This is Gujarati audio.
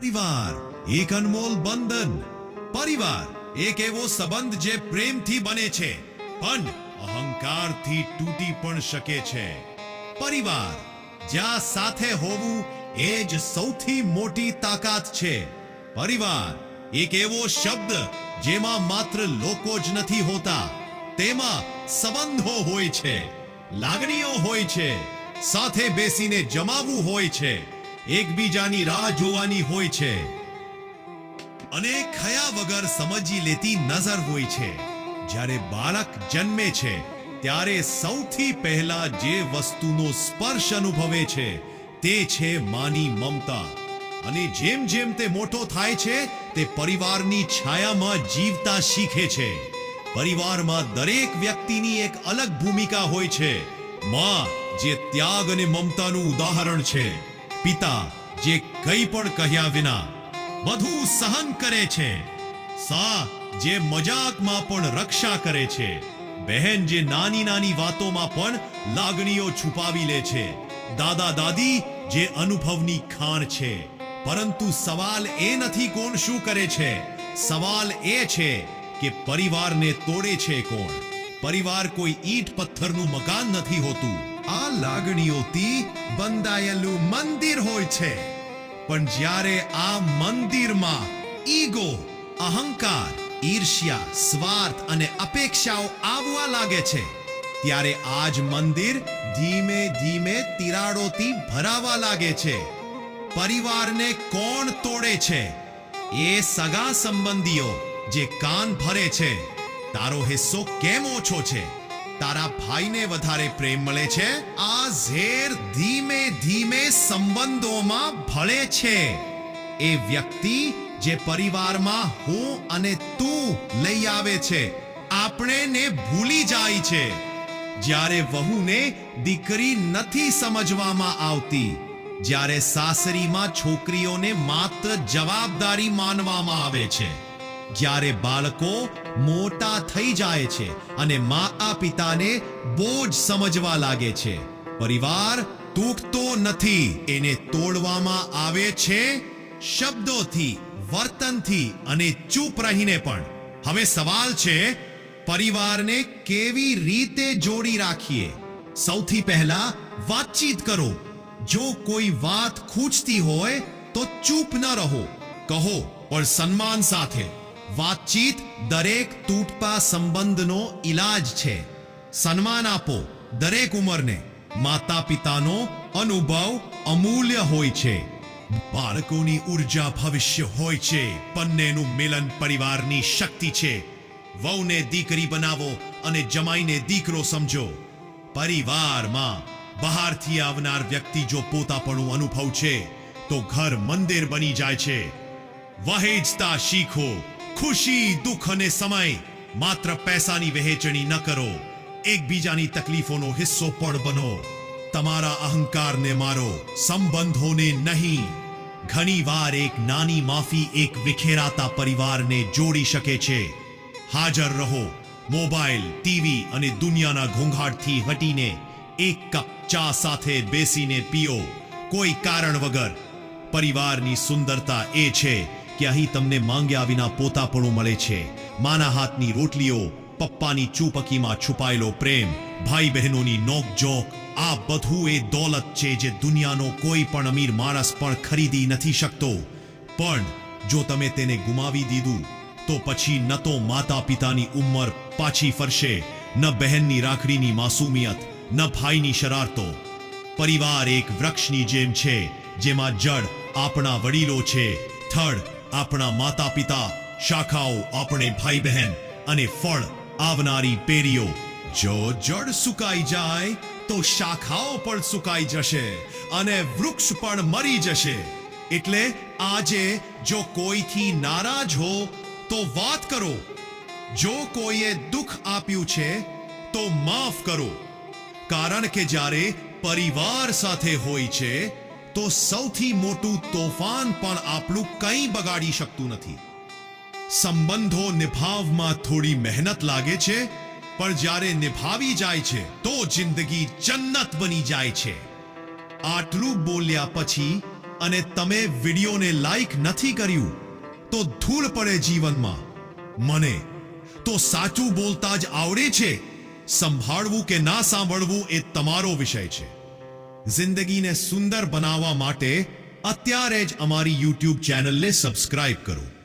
પરિવાર, એક અનમોલ બંધન. પરિવાર, એક એવો સંબંધ જે પ્રેમથી બને છે, પણ અહંકારથી તૂટી પણ શકે છે. પરિવાર, જ્યાં સાથે હોવું એ જ સૌથી મોટી તાકાત છે. પરિવાર, એક એવો શબ્દ જેમાં માત્ર લોકો જ નથી હોતા, તેમાં સંબંધો હોય છે, લાગણીઓ હોય છે, સાથે બેસીને જમાવવું હોય છે. એકબીજાની રાહ જોવાની હોય છે. અને ખયા વગર સમજી લેતી નજર હોય છે. જ્યારે બાળક જન્મે છે, ત્યારે સૌથી પહેલા જે વસ્તુનો સ્પર્શ અનુભવે છે, તે છે માની મમતા. અને જેમ જેમ તે મોટો થાય છે, તે પરિવારની છાયામાં જીવતા શીખે છે. પરિવારમાં દરેક વ્યક્તિની એક અલગ ભૂમિકા હોય છે. માં, જે ત્યાગ અને મમતાનું ઉદાહરણ છે. પિતા જે કંઈ પણ કહ્યા વિના બધું સહન કરે છે. સા જે મજાકમાં પણ રક્ષા કરે છે. બહેન જે નાની નાની વાતોમાં પણ લાગણીઓ છુપાવી લે છે. દાદા દાદી જે અનુભવની ખાણ છે. પરંતુ સવાલ એ નથી કોણ શું કરે છે. સવાલ એ છે કે પરિવારને તોડે છે કોણ. પરિવાર કોઈ ઈટ પથ્થરનું મકાન નથી હોતું. આ લાગણીઓથી બંધાયેલું મંદિર હોય છે. પણ જ્યારે આ મંદિરમાં ઈગો, અહંકાર, ઈર્ષ્યા, સ્વાર્થ અને અપેક્ષાઓ આવવા લાગે છે, ત્યારે આ જ મંદિર ધીમે ધીમે તિરાડોથી ભરાવા લાગે છે. પરિવારને કોણ તોડે છે? એ સગા સંબંધીઓ જે કાન ભરે છે. તારો હિસ્સો કેમ ઓછો છે? તારા ભાઈને વધારે પ્રેમ મળે છે? આ ઝેર ધીમે ધીમે સંબંધોમાં ભળે છે. એ વ્યક્તિ જે પરિવારમાં હું અને તું લઈ આવે છે, આપણે ને ભૂલી જાય છે. જ્યારે વહુને દીકરી નથી સમજવામાં આવતી, જ્યારે સાસરીમાં છોકરીઓને માત્ર જવાબદારી માનવામાં આવે છે. જ્યારે બાળકો મોટા થઈ જાય છે અને માતા પિતાને બોજ સમજવા લાગે છે. પરિવાર તૂટતો નથી. એને તોડવામાં આવે છે શબ્દોથી, વર્તનથી અને ચૂપ રહીને પણ. હવે સવાલ છે, પરિવારને કેવી રીતે જોડી રાખીએ? સૌથી પહેલા વાતચીત કરો. જો કોઈ વાત ખૂંચતી હોય તો ચૂપ ન રહો. કહો, પણ સન્માન સાથે. વાતચીત દરેક તૂટતા સંબંધનો ઈલાજ છે. સન્માન આપો દરેક ઉંમરને. માતા પિતાનો અનુભવ અમૂલ્ય હોય છે. બાળકોની ઊર્જા ભવિષ્ય હોય છે. બંનેનું મિલન પરિવારની શક્તિ છે. વહુને દીકરી બનાવો અને જમાઈને દીકરો સમજો. પરિવારમાં બહારથી આવનાર વ્યક્તિ જો પોતાપણું અનુભવ છે, તો ઘર મંદિર બની જાય છે. વહેજતા શીખો. ખુશી, દુઃખ અને સમય માત્ર પૈસાની વહેંચણી ન કરો. એકબીજાની તકલીફોનો હિસ્સો પણ બનો. તમારા અહંકારને મારો, સંબંધોને નહીં. ઘણીવાર એક નાની માફી એક વિખેરાતા પરિવારને જોડી શકે છે. હાજર રહો. મોબાઈલ, ટીવી અને દુનિયાના ઘોંઘાટથી હટીને એક કપ ચા સાથે બેસીને પીઓ. કોઈ કારણ વગર. પરિવારની સુંદરતા એ છે કે અહીં તમને માંગ્યા વિના પોતાપણું મળે છે. માના હાથની રોટલીઓ, પપ્પાની ચૂપકીમાં છુપાયેલો પ્રેમ ભાઈ બહેનોની નોકજોક, આ બધું એ દોલત છે જે દુનિયાનો કોઈ પણ અમીર માણસ પણ ખરીદી નથી શકતો. પણ જો તમે તેને ગુમાવી દીધું, તો પછી ન તો માતા પિતાની ઉંમર પાછી ફરશે, ન બહેનની રાખડીની માસુમિયત, ન ભાઈની શરારતો. પરિવાર એક વૃક્ષની જેમ છે, જેમાં જડ આપણા વડીલો છે થડ આપણા માતા પિતા શાખાઓ આપણે ભાઈ બહેન અને ફળ આવનારી પેઢીઓ જો જડ સુકાઈ જાય, તો શાખાઓ પણ સુકાઈ જશે અને વૃક્ષ પણ મરી જશે. એટલે આજે જો કોઈથી નારાજ હો, તો વાત કરો. જો કોઈએ દુઃખ આપ્યું છે, તો માફ કરો. કારણ કે જ્યારે પરિવાર સાથે હોય છે તો સૌથી મોટું તોફાન પણ આપણું કંઈ બગાડી શકતું નથી. સંબંધો નિભાવમાં થોડી મહેનત લાગે છે, પણ જ્યારે નિભાવી જાય છે, તો જિંદગી જન્નત બની જાય છે. આટલું બોલ્યા પછી અને તમે વિડીયોને લાઈક નથી કર્યું, તો ધૂળ પડે જીવનમાં. મને તો સાચું બોલતા જ આવડે છે, સંભાળવું કે ના સાંભળવું એ તમારો વિષય છે. જિંદગીને સુંદર બનાવવા માટે અત્યારે જ અમારી યુટ્યુબ ચેનલને સબસ્ક્રાઇબ કરો.